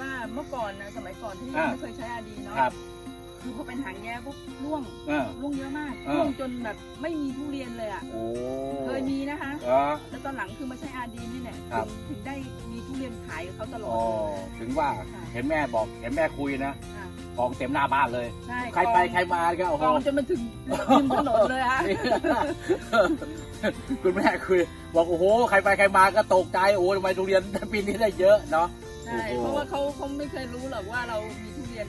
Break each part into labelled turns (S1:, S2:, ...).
S1: ว่าเมื่อก่อนนะสมัยก่อนที่
S2: อ่า
S1: ไม่เคยใช้อาดีเนาะ
S2: ครับ
S1: คือพอเป็นหางแย่ปุ๊บร่วง
S2: เออ
S1: ร่วงเยอะมาก
S2: อ่า
S1: ร่วงจนแบบไม่มีทุเรียนเลยอะ
S2: โอ้
S1: เคยมีนะคะ
S2: เออ
S1: แล้วตอนหลังคือมาใช้อาดีนี่แหละ
S2: ครับ
S1: ถึงถึงได้มีทุเรียนขายกับเขาตลอ
S2: อ๋อ
S1: ด
S2: ถึงว่า
S1: ค่ะ
S2: เห็นแม่บอกเห็นแม่คุยนะ
S1: ค่ะ
S2: กองเต็มหน้าบ้านเลย
S1: ใช่
S2: ใครไปใครมาก็โอ้
S1: ก
S2: โห
S1: องจนมันถึงริมถนนเลยฮะ
S2: คุณแม่คุยบอกโอ้โห ใครไปใครมาก็ตกใจโอ้ทำไมทุเรียนปีนี้ได้เยอะเนาะ
S1: ใช่
S2: โอ้โห
S1: เพราะว่าเขาเขาไม่เคยรู้หรอกว่าเรามีทุเรียน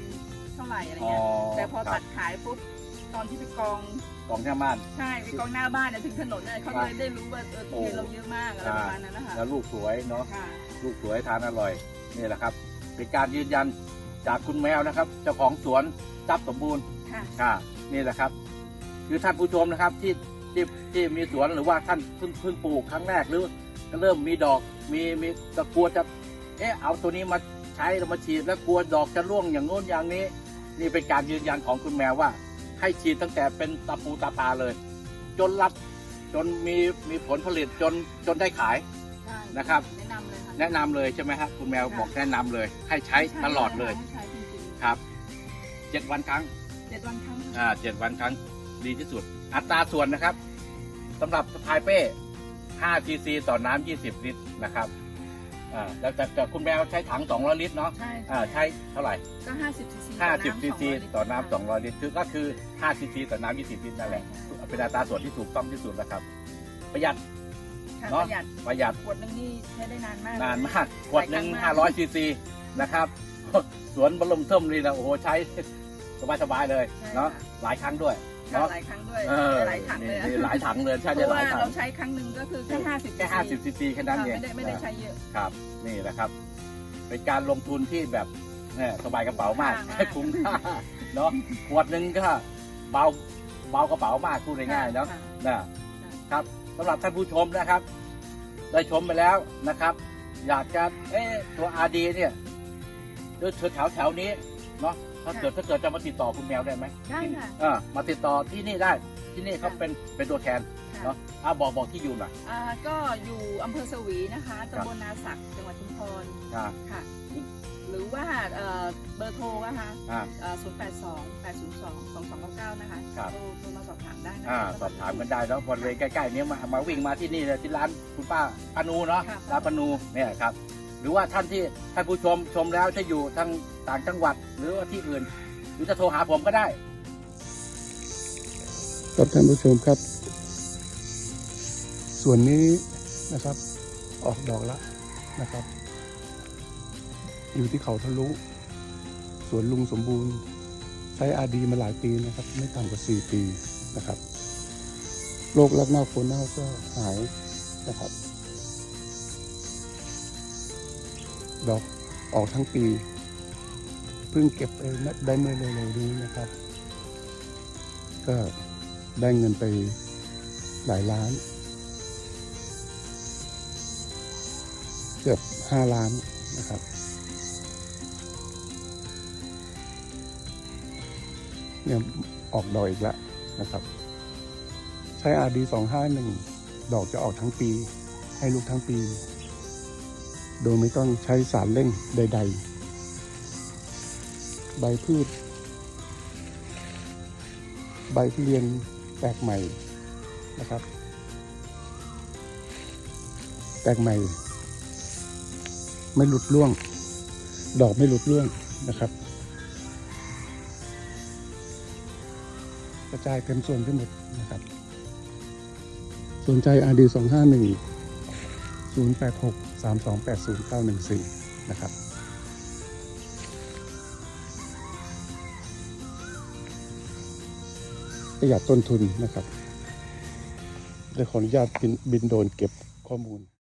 S1: เท่าไหร่อะไร
S2: อ๋อ
S1: เงี้ยแต่พอ
S2: ครั
S1: ตั
S2: บ
S1: ดขายปุ๊บตอนที่ไปกอง
S2: กองหน้าบ้าน
S1: ใช่ไปกองหน้าบ้านเนี่ยถึงถนนเนี่ยเขาเลยได้รู้ว่าเออทุเรียนเราเยอะมากอะไรประมาณนั้นนะคะ
S2: แล้วลูกสวยเนาะ
S1: ค่ะ
S2: ลูกสวยทานอร่อยนี่แหละครับ เป็นการยืนยันจากคุณแมวนะครับ เจ้าของสวนทรัพย์สมบูรณ์
S1: ค่ะ
S2: ค่ะนี่แหละครับ คือท่านผู้ชมนะครับที่ที่ที่มีสวนหรือว่าท่านเพิ่งเพิ่งปลูกครั้งแรกหรือก็เริ่มมีดอกมีมีตะกลัวจะ เออเอาตัวนี้มาใช้แล้วมาฉีดแล้วกลัวดอกจะร่วงอย่างโน้นอย่างนี้ นี่เป็นการยืนยันของคุณแมวว่า ให้ฉีดตั้งแต่เป็นตะปูตาปาเลย จนรับจนมีมีผลผลิตจนจนได้ขาย
S1: ใช่
S2: นะครับ
S1: แนะนำเลยค่ะ
S2: แนะนำเลยใช่ไหมครับคุณแมว
S1: ค่ะ
S2: บอกแนะนำเลย ให้ใช้ตลอดเลย
S1: ให้ใช้จริง
S2: ครับเจ็ดวันครั้ง
S1: ๆเจ็ดวันครั้ง
S2: อ่าเจ็ดวันครั้งดีที่สุด อัตราส่วนนะครับสำหรับสะพายเป้5ซีซีต่อน้ำ20 ลิตรนะครับ อ่าแล้วแต่แต่คุณแมวใช้ถัง 200 ลิตรเนาะ
S1: ใช่
S2: อ่าใช้เท่าไหร่
S1: ก็ห้าสิบซีซี
S2: 50 ซีซีต่อน้ำ200 ลิตรคือก็คือ 5 ซีซีต่อน้ำ20 ลิตรนั่นแหละเป็นอัตราส่วนที่ถูกต้องที่สุดแล้วครับ ประหยัด
S1: ค่ะ
S2: เน
S1: ป
S2: อะ
S1: ระหยัด
S2: ประหยัด
S1: ขวดหนึงนี่ใช้ได้นานมาก
S2: นานมากขวดหนึ่ง
S1: หลายครั้งมาก
S2: 500 ซีซีนะครับ สวนบรมเทิมนี่นะโอ้โหใช้สบายๆเลยเนาะหลายครั้งด้วย
S1: ค่ะ
S2: เนาะ
S1: หลายครั้งด้วย
S2: เออ
S1: หลายถังเลยอะ
S2: นี่หลายถังเลยใช่
S1: เพ
S2: ได้
S1: ราะ
S2: ห
S1: ว่า
S2: ลายถัง
S1: เราใช้ครั้งหนึ่งก็คือแค่ห้าสิบ
S2: แค่ห้าสิบซีซีแค่นั้นเอง
S1: ไม่ได้ไม่ได้ใช้เยอะ
S2: ครับ นี่แหละครับ เป็นการลงทุนที่แบบเนี่ยสบายกระเป๋ามาก
S1: คุ้มค่ามาก
S2: คุ้มค่าเนาะขวดหนึ่งก็เบาเบากระเป๋ามากพูดง่ายๆเนาะ
S1: ค่
S2: นะครับสำหรับท่านผู้ชมนะครับ ได้ชมไปแล้วนะครับ อยากจะเอ๊ะตัวอาดีเนี่ยเดินแถวแถวๆนี้เนาะ ถ้าเกิดถ้าเกิดจะมาติดต่อคุณแมวได้ไหม
S1: ได้ค่ะ
S2: เออมาติดต่อที่นี่ได้ที่นี่เขา
S1: ค่ะ
S2: เป็นเป็นตัวแทน
S1: ค่ะ
S2: เนาะอะบอกบอกที่อยู่หน่อย
S1: อ่าก็อยู่อำเภอสวีนะคะตำบลนาศักดิ์จังหวัดชุมพร
S2: อ่า
S1: ค่ะหรือว่าเอ่อเบอร์โทรนะคะ
S2: อ่า
S1: ศูนย์แปดสองแปดศูนย์สองสองสองเก้าเก้านะคะ
S2: ครับ
S1: โทรโทรมาสอบถามได้นะ
S2: อ่า
S1: คะ
S2: สอบถามกันได้เนาะบริเวณใกล้ๆเนี้ยมามาวิ่งมาที่นี่เลยที่ร้านคุณป้าปานูเนาะ
S1: ค่ะ
S2: ร้านปานูเนี่ยครับ หรือว่าท่านที่ท่านผู้ชมชมแล้วถ้าอยู่ทางต่างจังหวัดหรือว่าที่อื่น หรือจะโทรหาผมก็ได้
S3: ครับท่านผู้ชมครับ ส่วนนี้นะครับ ออกดอกแล้วนะครับ อยู่ที่เขาทะลุสวนลุงสมบูรณ์ ใช้อาดีมาหลายปีนะครับ ไม่ต่ำกว่า 4 ปีนะครับโรคลักเน่าโคนเน่าก็หายนะครับ ดอกออกทั้งปี เพิ่งเก็บไปได้เมื่อเร็วๆนี้นะครับ ก็ได้เงินไปหลายล้าน เกือบห้าล้านนะครับเนี่ยออกดอกอีกแล้วนะครับ ใช้อาดีสองห้าหนึ่งดอกจะออกทั้งปี ให้ลูกทั้งปี โดยไม่ต้องใช้สารเร่งใด ๆ ใบพืช ใบทุเรียนแตกใหม่นะครับ แตกใหม่ ไม่หลุดร่วง ดอกไม่หลุดร่วงนะครับ กระจายเต็มส่วนไปหมดนะครับ สนใจ RD 2 5 3 2 8 0 9 1 4 นะครับประหยัดต้นทุนนะครับได้ขออนุญาตบินบินโดรนเก็บข้อมูล